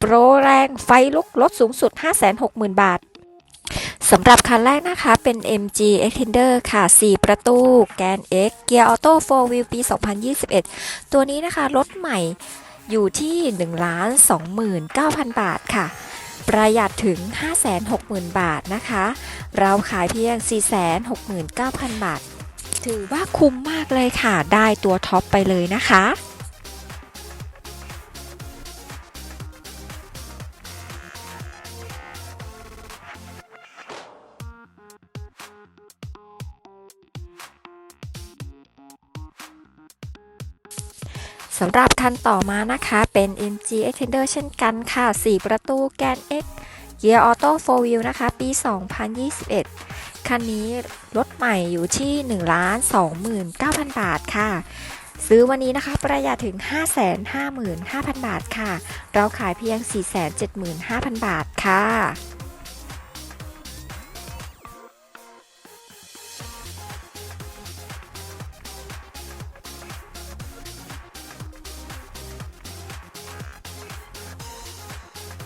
โปรแรงไฟลุกลดสูงสุด 560,000 บาทสำหรับคันแรกนะคะเป็น MG Extender ค่ะ 4 ประตู แกน X เกียร์ออโต้4 Wheel ปี 2021 ตัวนี้นะคะ รถใหม่อยู่ที่ 1 29,000 บาทค่ะ ประหยัดถึง 560,000 บาทนะคะ เราขายเพียง 469,000 บาท ถือว่าคุ้มมากเลยค่ะ ได้ตัวท็อปไปเลยนะคะ สำหรับคันต่อมานะคะเป็น MG Extender เช่นกันค่ะ 4 ประตูแกน X เกียร์ออโต้4 Wheel นะคะ ปี 2021 คันนี้รถใหม่อยู่ที่ 1 29,000 บาทค่ะ ซื้อวันนี้นะคะประหยัดถึง 555,000 บาทค่ะ เราขายเพียง 475,000 บาทค่ะ